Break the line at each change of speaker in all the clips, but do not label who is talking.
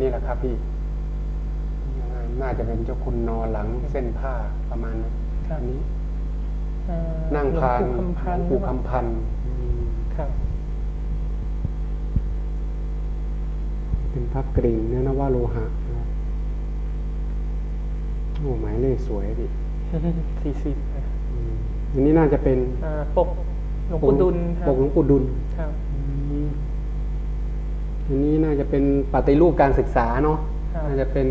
นี่แหละครับพี่น่าจะเป็นเจ้าคุณนอนหลังเส้นผ้าประมาณนั้น
ครับ
อันนี้
เอ่อ
นั่งพาน
หลวงปู่คำพัน
หลวงปู่คำพันธ์อืม
ครับ
เป็นพระกริ่งเนื้อนวโลหะนะครับโอ้หมายเลขสวยพี่
สี่สิบ
อืมอันนี้น่าจะเป็น
ปกหลวงปู่ดุลครั
ป
บ
กหลวงปู่ดุล
ครับ
อืมอันนี้น่าจะเป็นปฏิรูปการศึกษาเนาะ
ครับ
น่าจะเป็น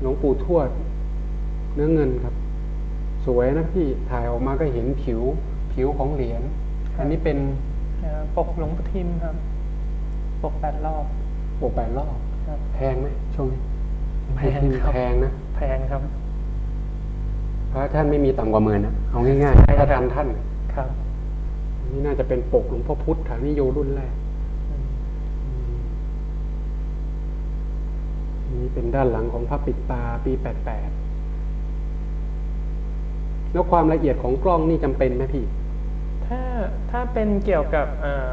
หลวงปู่ทวด เนื้อเงินครับ สวยนะพี่ถ่ายออกมาก็เห็นผิวผิวของเหรียญอันนี้เป็น
เอ่อปกหลวงปู่ทิมครับ ปกแปดรอบ
ปกแปดรอบ
ครับ
แพงไหมช่วงนี้
แพงครับ
แพงนะ
แพงครับ
พระท่านไม่มีต่ำกว่าหมื่นนะเอาง่ายๆถ้าทันท่าน
ครับ
อันนี่น่าจะเป็นปกหลวงพ่อพุทธฐานิโยรุ่นแรก
อืม
อั นนี้เป็นด้านหลังของพระปิดตาปีแปดแปดแล้วความละเอียดของกล้องนี่จำเป็นไหมพี่
ถ้าถ้าเป็นเกี่ยวกับเอ่อ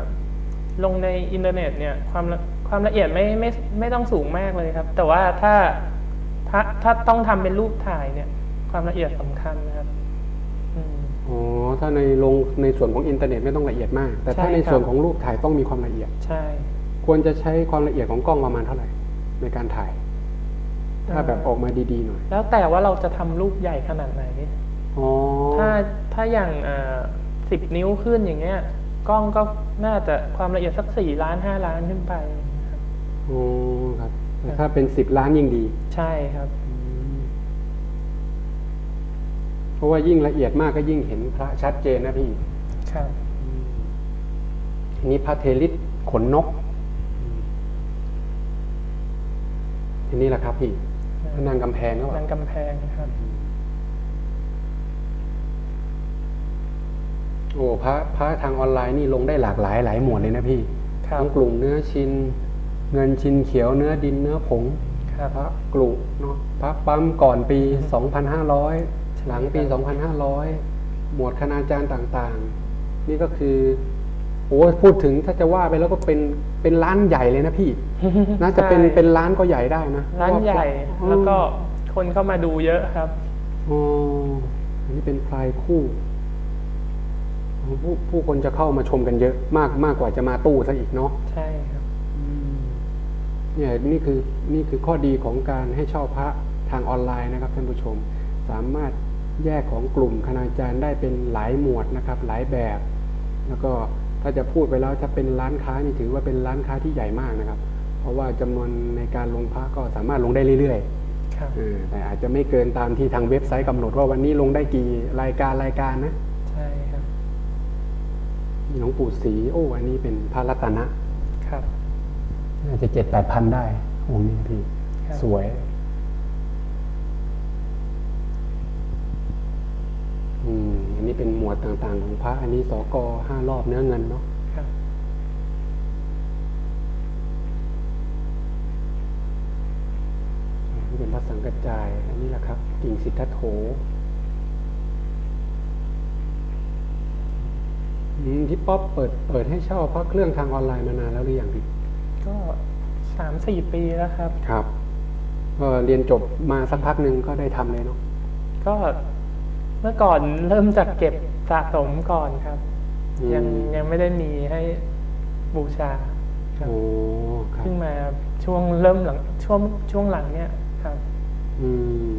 ลงในอินเทอร์เน็ตเนี่ยความละความละเอียดไม่ไม่ไม่ต้องสูงมากเลยครับ แต่ว่าถ้าถ้าถ้าต้องทำเป็นรูปถ่ายเนี่ย ความละเอียดสำคัญนะครับอืม
อ๋อถ้าในลงในส่วนของอินเทอร์เน็ตไม่ต้องละเอียดมาก แต่ถ้า
ใช่
ใน
ครับ
ส่วนของรูปถ่ายต้องมีความละเอียด
ใช่
ควรจะใช้ความละเอียดของกล้องประมาณเท่าไหร่ในการถ่าย ถ้าแบบออกมาดีๆหน่อย
แล้วแต่ว่าเราจะทำรูปใหญ่ขนาดไหน
อ๋อ
ถ้าถ้าอย่างสิบนิ้วขึ้นอย่างเงี้ย กล้องก็น่าจะความละเอียดสักสี่ล้านห้าล้านขึ้นไปครับ
อ๋อครับแต่ถ้าเป็นสิบล้านยิ่งดี
ใช่ครับ
เพราะว่ายิ่งละเอียดมากก็ยิ่งเห็นพระชัดเจนนะพี่
ครับ
อันนี้พระเทลิตขนนกอันนี้แหละครับพี่พระ นางกำแพงก็
นางกำแพงครับ
โอ้พระพระทางออนไลน์นี่ลงได้หลากหลายหลายหมวดเลยนะพี่
ครับ
ทั้งกลุ่มเนื้อชิน เงินชินเขียวเนื้อดินเนื้อผง
ครับ
พระกลุ่เนาะพระปั๊มก่อนปี 2,500 หลังปี 2,500 หมวดคณาจารย์ต่างๆ นี่ก็คือ โอ้พูดถึงถ้าจะว่าไปแล้วก็เป็นเป็นร้านใหญ่เลยนะพี่ น่าจะเป็น
ใช่
เป็นร้านก็ใหญ่ได้นะ
ร้านใหญ่
อืม
แล้วก็คนเข้ามาดูเยอะครับ
อ๋ออันนี้เป็นพลายคู่อ๋อผู้ผู้คนจะเข้ามาชมกันเยอะมากมากกว่าจะมาตู้ซะอีกเนาะ
ใช่ครับ
เนี่ยนี่คือนี่คือข้อดีของการให้เช่าพระทางออนไลน์นะครับท่านผู้ชม สามารถแยกของกลุ่มคณาจารย์ได้เป็นหลายหมวดนะครับ หลายแบบ แล้วก็ ถ้าจะพูดไปแล้วถ้าเป็นร้านค้านี่ถือว่าเป็นร้านค้าที่ใหญ่มากนะครับ เพราะว่าจำนวนในการลงพระก็สามารถลงได้เรื่อยๆ
ครับ
เออแต่อาจจะไม่เกินตามที่ทางเว็บไซต์กำหนดว่าวันนี้ลงได้กี่รายการรายการนะ
ใช่ครับ
มีหลวงปู่ศรีโอ้อันนี้เป็นพระรัตนะครับน่าจะเจ็ดแปดพันได้องค์นี้พี่
ครับ
สวยอืมอั นนี้เป็นหมวดต่างๆ ของพระ อันนี้สกห้ารอบเนื้อเงินเนาะ
ครับ
อันนี้เป็นพระสังกัจจาย อันนี้แหละครับ กิ่งสิทธัตโถอืมพี่ป๊อปเปิดเปิดให้เช่าพระเครื่องทางออนไลน์มานานแล้วหรือยังพี่
ก็สามสี่ปีแล้วครับ
ครับ ก็เรียนจบมาสักพักหนึ่งก็ได้ทำเลยเนาะ
ก็ เมื่อก่อนเริ่มจากเก็บสะสมก่อนครับ
อืม
ยังยังไม่ได้มีให้บูชาครับ
โอ้ครับ
เพิ่งมาช่วงเริ่มหลังช่วงช่วงหลังเนี่ยครับ
อืม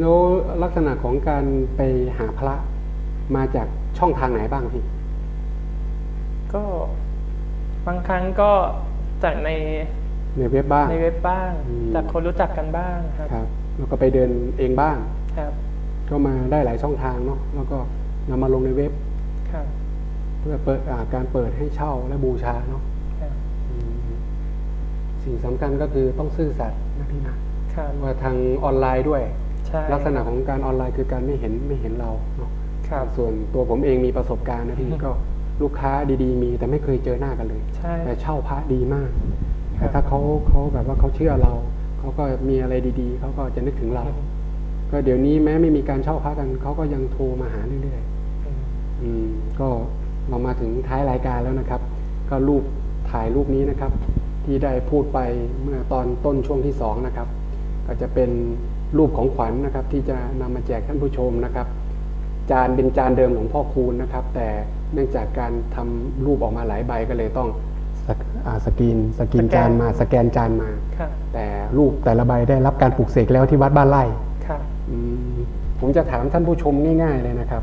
แล้วลักษณะของการไปหาพระมาจากช่องทางไหนบ้างพี่
ก็บางครั้งก็จากใน
ในเว็บบ้าง
ในเว็บบ้าง
อืม
จากคนรู้จักกันบ้างครับ
ครับ แล้วก็ไปเดินเองบ้าง
ครับ
ก็มาได้หลายช่องทางเนาะแล้วก็นำมาลงในเว็บ
ครับ
เพื่อเปิดอาการเปิดให้เช่าและบูชาเนาะ
ครับ
อืมสิ่งสำคัญก็คือต้องซื่อสัตย์นะพี่นะครับ ว่าทางออนไลน์ด้วย
ใช่
ลักษณะของการออนไลน์คือการไม่เห็นไม่เห็นเราเนาะ
ครับ
ส่วนตัวผมเองมีประสบการณ์นะพี่ ก็ลูกค้าดีๆ มีแต่ไม่เคยเจอหน้ากันเลย
ใช่
แต่เช่าพระดีมาก
ครั
แต่
บ
ถ้าเขาเขาแบบว่าเขาเชื่อเรา เขาก็มีอะไรดีๆ เขาก็จะนึกถึงเรา ก็เดี๋ยวนี้แม้ไม่มีการเช่าพระกัน เขาก็ยังโทรมาหาเรื่อย
อืม
ๆอืมก็เรามาถึงท้ายรายการแล้วนะครับ ก็รูปถ่ายรูปนี้นะครับ ที่ได้พูดไปเมื่อตอนต้นช่วงที่สองนะครับ ก็จะเป็นรูปของขวัญนะครับ ที่จะนำมาแจกท่านผู้ชมนะครับ จานเป็นจานเดิมหลวงพ่อคูณนะครับ แต่เนื่องจากการทำรูปออกมาหลายใบก็เลยต้อง สกอ่าสกรีนสกรีน
สแกน
จานมาสแกนจานมา
ค่ะ
แต่รูปแต่ละใบได้รับการปลูกเสกแล้วที่วัดบ้านไร่
ค่ะ
อืมผมจะถามท่านผู้ชมง่ายๆเลยนะครับ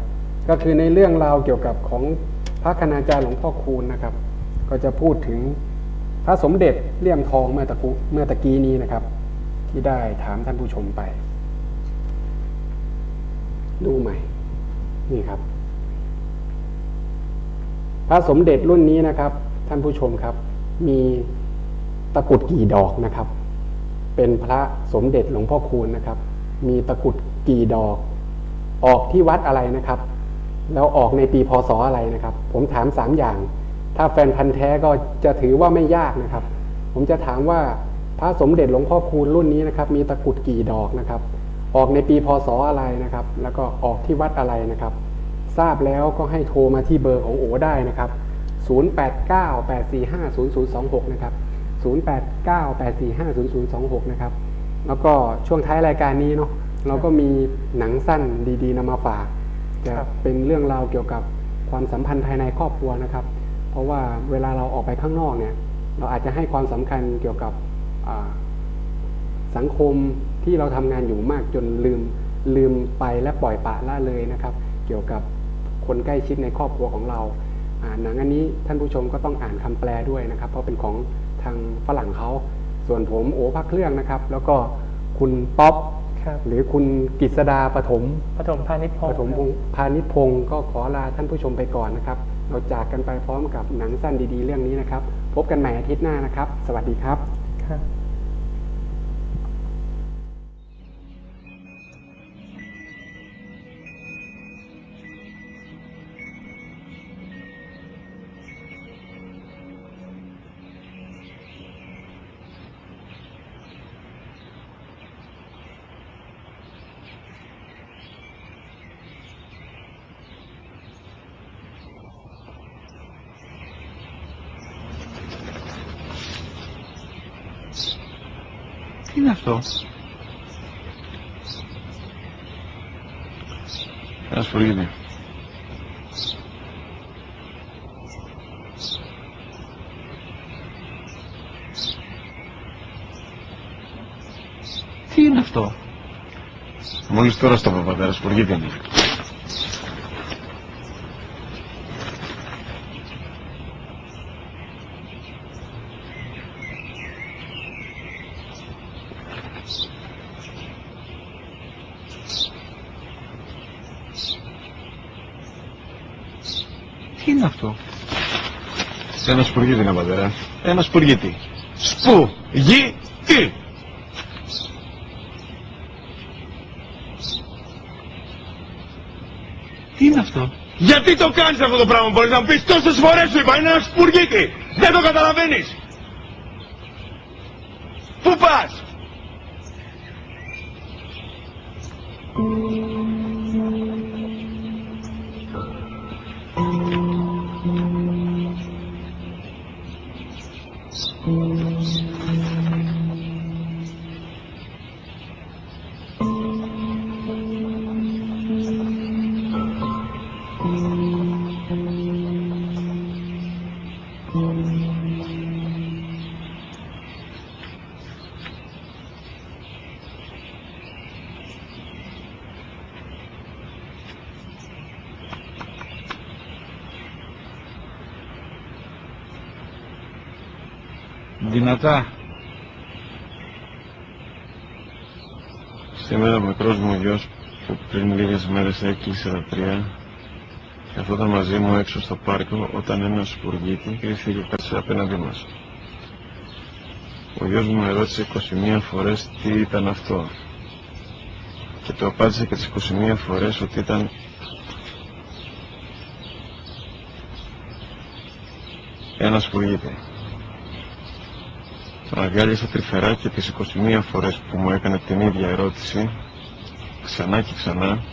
ก็คือในเรื่องราวเกี่ยวกับของพระคณาจารย์หลวงพ่อคูณนะครับ ก็จะพูดถึงพระสมเด็จเลี่ยมทองเมื่อตะกุเมื่อตะกี้นี้นะครับ ที่ได้ถามท่านผู้ชมไป ดูใหม่ นี่ครับ พระสมเด็จรุ่นนี้นะครับ ท่านผู้ชมครับ มีตะกุดกี่ดอกนะครับ เป็นพระสมเด็จหลวงพ่อคูณนะครับ มีตะกุดกี่ดอก ออกที่วัดอะไรนะครับ แล้วออกในปีพศอะไรนะครับ ผมถามสามอย่าง ถ้าแฟนพันธ์แท้ก็จะถือว่าไม่ยากนะครับ ผมจะถามว่าพระสมเด็จหลวงพ่อคูณรุ่นนี้นะครับ มีตะกุดกี่ดอกนะครับ ออกในปีพศอะไรนะครับ แล้วก็ออกที่วัดอะไรนะครับ ทราบแล้วก็ให้โทรมาที่เบอร์ของโอได้นะครับ 0898450026 นะครับ 0898450026 นะครับ แล้วก็ช่วงท้ายรายการนี้เนาะเราก็มีหนังสั้นดีๆนำมาฝากจะ
ครับ
เป็นเรื่องราวเกี่ยวกับความสัมพันธ์ภายในครอบครัวนะครับ เพราะว่าเวลาเราออกไปข้างนอกเนี่ย เราอาจจะให้ความสำคัญเกี่ยวกับอ่าสังคมที่เราทำงานอยู่มากจนลืมลืมไปและปล่อยปละละเลยนะครับ เกี่ยวกับคนใกล้ชิดในครอบครัวของเราอ่า หนังอันนี้ท่านผู้ชมก็ต้องอ่านคำแปลด้วยนะครับ เพราะเป็นของทางฝรั่งเขา ส่วนผมโอพักเครื่องนะครับ แล้วก็คุณป๊อป
ครับ
หรือคุณกฤษดาปฐม
ปฐมพานิชพง
ป
ศ์
ฐมพงศ์พาณิชพงศ์ก็ขอลาท่านผู้ชมไปก่อนนะครับ เราจากกันไปพร้อมกับหนังสั้นดีๆ เรื่องนี้นะครับ พบกันใหม่อาทิตย์หน้านะครับ สวัสดีครับ
Τι είναι αυτό; Ένας σφουργίδι. Τι είναι αυτό; Μόλις τώρα στο πατέρα, σφουργίδι είναι. Τι είναι αυτό. Ένας σπουργίτι είναι πατέρας. Ένας σπουργίτι. Σπου. Γη. Τι. Τι είναι αυτό; Γιατί το κάνεις αυτό το πράγμα μπορείς να μου πεις τόσες φορές σου είπα είναι ένας σπουργίτι. Δεν το καταλαβαίνεις. Πού πας; Δυνατά. Σήμερα ο μικρός μου γιος που πριν λίγες μέρες έκλεισε τα τρία καθόταν μαζί μου έξω στο πάρκο όταν ένας σπουργίτη ήρθε και κάτσε απέναντί μας. Ο γιος μου με ρώτησε 21 φορές τι ήταν αυτό και του απάντησε και τις 21 φορές ότι ήταν ένας σπουργίτη. Τον αγκάλιασα τρυφερά και τις 21 φορές που μου έκανε την ίδια ερώτηση, ξανά και ξανά,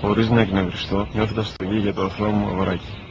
χωρίς να εκνευριστώ, νιώθοντας το γη για το αθώο μου αγοράκι.